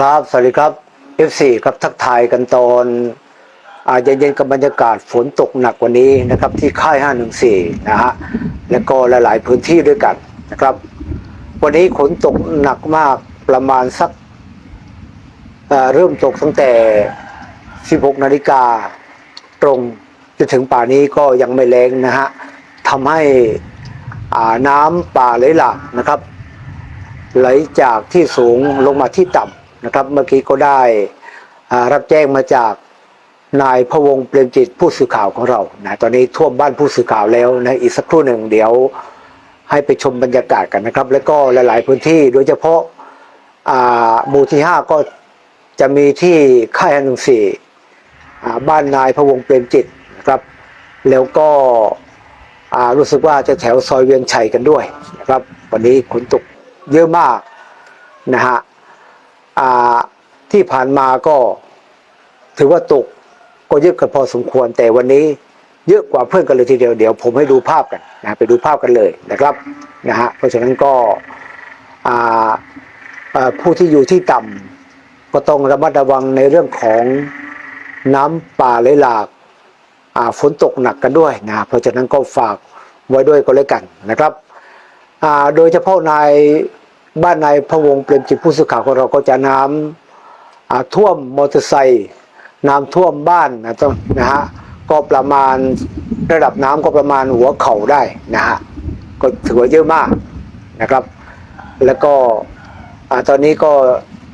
ครับ สวัสดีครับ F4 ครับทักทายกันตอนอาเย็นๆกับบรรยากาศฝนตกหนักกว่านี้นะครับ ที่ค่าย 514 นะฮะ แล้วก็หลายๆพื้นที่ด้วยกันนะครับ วันนี้ฝนตกหนักมากประมาณสักเเริ่มตกตั้งแต่ 16 นาฬิกาตรงจนถึงป่านี้ก็ยังไม่แรงนะฮะทำให้อ่าน้ำป่าไหลหลากนะครับ ไหลจากที่สูงลงมาที่ต่ำ นะครับเมื่อกี้ก็ได้รับแจ้งมาจากนายพะวงเปรมจิตผู้สื่อข่าวของเรานะตอนนี้ท่วมบ้านผู้สื่อข่าวแล้วนะอีกสักครู่หนึ่งเดี๋ยวให้ไปชมบรรยากาศกันนะครับ แล้วก็หลาย ๆ พื้นที่โดยเฉพาะหมู่ที่ห้าก็จะมีที่ค่ายหนึ่งสี่บ้านนายพะวงเปรมจิตนะครับ แล้วก็รู้สึกว่าจะแถวซอยเวียงชัยกันด้วยนะครับ วันนี้ฝนตกเยอะมากนะฮะ ที่ผ่านมาก็ถือว่าตกก็เยอะกันพอสมควร แต่วันนี้เยอะกว่าเพื่อนกันเลยทีเดียวเดี๋ยวผมให้ดูภาพกันนะไปดูภาพกันเลยนะครับนะฮะเพราะฉะนั้นก็ผู้ที่อยู่ที่ต่ำก็ต้องระมัดระวังในเรื่องของน้ำป่าไหลหลากาฝนตกหนักกันด้วยนะเพราะฉะนั้นก็ฝากไว้ด้วยก็แล้วกันนะครับโดยเฉพาะนาย บ้านนายพะวงศ์เปรมจิตผู้สื่อข่าวของเราก็จะน้ำอ่าท่วมมอเตอร์ไซค์น้ำท่วมบ้านนะต้องนะฮะก็ประมาณระดับน้ำก็ประมาณหัวเข่าได้นะฮะก็ถือว่าเยอะมากนะครับ แล้วก็อตอนนี้ก็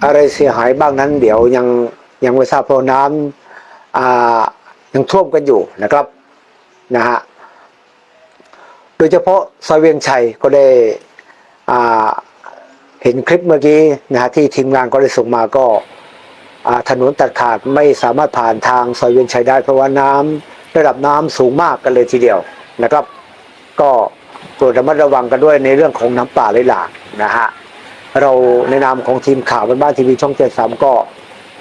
อะไรเสียหายบ้างนั้น เดี๋ยวยังยังไม่ทราบเพราะน้ำยังท่วมกันอยู่นะครับนะฮะโดยเฉพาะซอยเวียงชัยก็ได้อ่า เห็นคลิปเมื่อกี้นะฮะที่ทีมงานก็ได้ส่งมาก็ถนนตัดขาดไม่สามารถผ่านทางซอยเวียงชัยได้ เพราะว่าน้ำระดับน้ำสูงมากกันเลยทีเดียวนะครับ ก็โปรดระมัดระวังกันด้วยในเรื่องของน้ำป่าไหลหลากนะฮะเราในนามของทีมข่าวบ้านบ้านทีวีช่องเจ็ดสามก็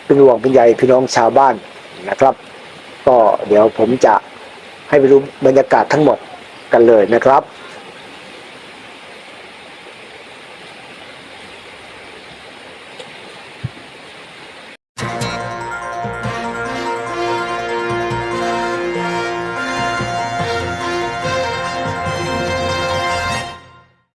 เป็นห่วงเป็นใยพี่น้องชาวบ้านนะครับ ก็เดี๋ยวผมจะให้ไปดูบรรยากาศทั้งหมดกันเลยนะครับ